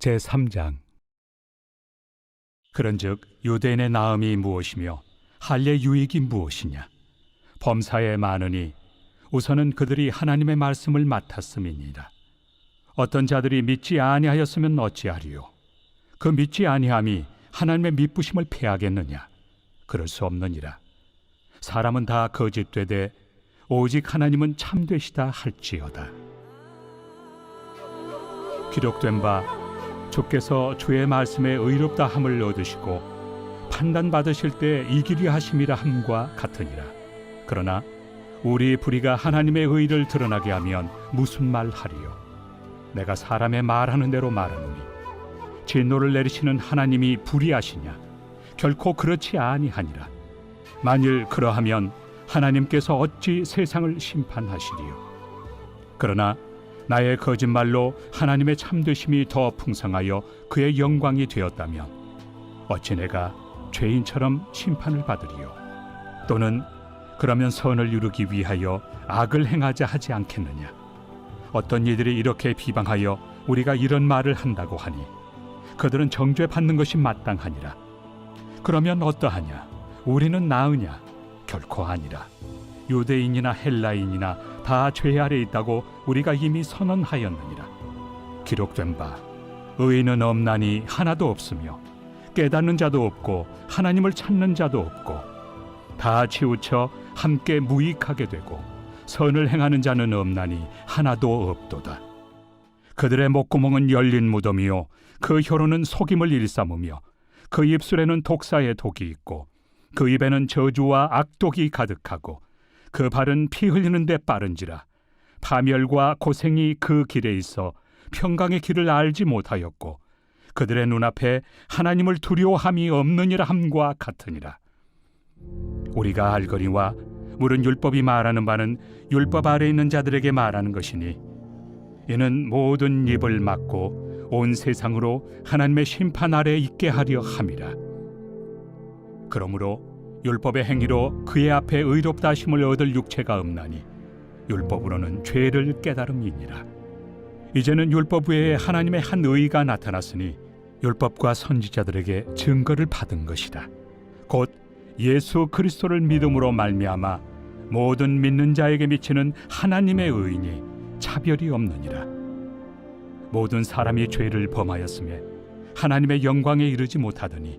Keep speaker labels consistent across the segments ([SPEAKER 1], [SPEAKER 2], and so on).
[SPEAKER 1] 제 3장. 그런즉 유대인의 나음이 무엇이며 할례 유익이 무엇이냐? 범사에 많으니 우선은 그들이 하나님의 말씀을 맡았음이니라. 어떤 자들이 믿지 아니하였으면 어찌하리요? 그 믿지 아니함이 하나님의 믿부심을 패하겠느냐? 그럴 수 없느니라. 사람은 다 거짓되되 오직 하나님은 참되시다 할지어다. 기록된 바 주께서 주의 말씀에 의롭다 함을 얻으시고 판단 받으실 때 이기려 하심이라 함과 같으니라. 그러나 우리 불의가 하나님의 의를 드러나게 하면 무슨 말 하리요? 내가 사람의 말하는 대로 말하노니 진노를 내리시는 하나님이 불의하시냐? 결코 그렇지 아니하니라. 만일 그러하면 하나님께서 어찌 세상을 심판하시리요? 그러나 나의 거짓말로 하나님의 참되심이 더 풍성하여 그의 영광이 되었다면 어찌 내가 죄인처럼 심판을 받으리요? 또는 그러면 선을 이루기 위하여 악을 행하자 하지 않겠느냐? 어떤 이들이 이렇게 비방하여 우리가 이런 말을 한다고 하니 그들은 정죄 받는 것이 마땅하니라. 그러면 어떠하냐? 우리는 나으냐? 결코 아니라. 유대인이나 헬라인이나 다 죄 아래 있다고 우리가 이미 선언하였느니라. 기록된 바 의인은 없나니 하나도 없으며 깨닫는 자도 없고 하나님을 찾는 자도 없고 다 치우쳐 함께 무익하게 되고 선을 행하는 자는 없나니 하나도 없도다. 그들의 목구멍은 열린 무덤이요 그 혀로는 속임을 일삼으며 그 입술에는 독사의 독이 있고 그 입에는 저주와 악독이 가득하고 그 발은 피 흘리는 데 빠른지라. 파멸과 고생이 그 길에 있어 평강의 길을 알지 못하였고 그들의 눈앞에 하나님을 두려워함이 없느니라 함과 같으니라. 우리가 알거니와 물은 율법이 말하는 바는 율법 아래 있는 자들에게 말하는 것이니 이는 모든 입을 막고 온 세상으로 하나님의 심판 아래 있게 하려 함이라. 그러므로 율법의 행위로 그의 앞에 의롭다 하심을 얻을 육체가 없나니 율법으로는 죄를 깨달음이니라. 이제는 율법 외에 하나님의 한 의가 나타났으니 율법과 선지자들에게 증거를 받은 것이다. 곧 예수 그리스도를 믿음으로 말미암아 모든 믿는 자에게 미치는 하나님의 의인이 차별이 없느니라. 모든 사람이 죄를 범하였음에 하나님의 영광에 이르지 못하더니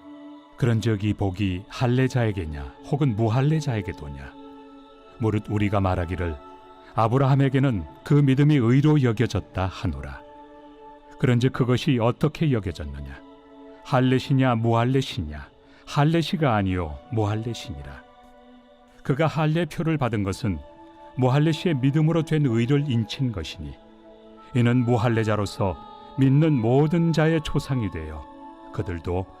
[SPEAKER 1] 그런즉 이 복이 할례자에게냐 혹은 무할례자에게도냐 무릇 우리가 말하기를 아브라함에게는 그 믿음이 의로 여겨졌다 하노라. 그런즉 그것이 어떻게 여겨졌느냐 할례시냐 무할례시냐 할례시가 아니요 무할례시니라. 그가 할례표를 받은 것은 무할례시의 믿음으로 된 의를 인친 것이니 이는 무할례자로서 믿는 모든 자의 초상이 되어 그들도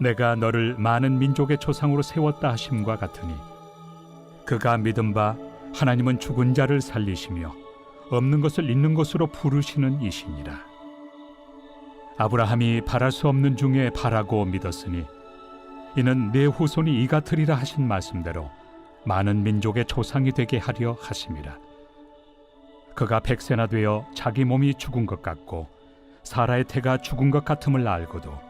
[SPEAKER 1] 내가 너를 많은 민족의 초상으로 세웠다 하심과 같으니 그가 믿은 바 하나님은 죽은 자를 살리시며 없는 것을 있는 것으로 부르시는 이시니라. 아브라함이 바랄 수 없는 중에 바라고 믿었으니 이는 내 후손이 이 같으리라 하신 말씀대로 많은 민족의 초상이 되게 하려 하심이라. 그가 백세나 되어 자기 몸이 죽은 것 같고 사라의 태가 죽은 것 같음을 알고도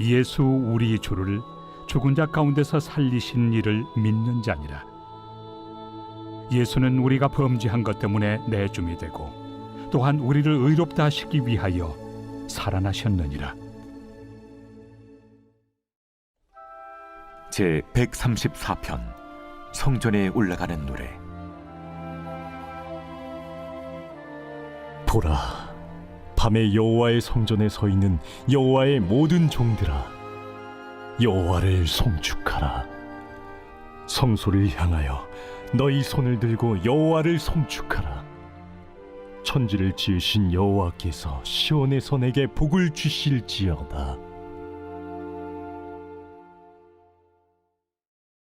[SPEAKER 1] 예수 우리 주를 죽은 자 가운데서 살리신 이를 믿는 자니라. 예수는 우리가 범죄한 것 때문에 내줌이 되고 또한 우리를 의롭다 하시기 위하여 살아나셨느니라.
[SPEAKER 2] 제 134편 성전에 올라가는 노래.
[SPEAKER 3] 보라 밤에 여호와의 성전에 서 있는 여호와의 모든 종들아 여호와를 송축하라. 성소를 향하여 너희 손을 들고 여호와를 송축하라. 천지를 지으신 여호와께서 시온에서 내게 복을 주실지어다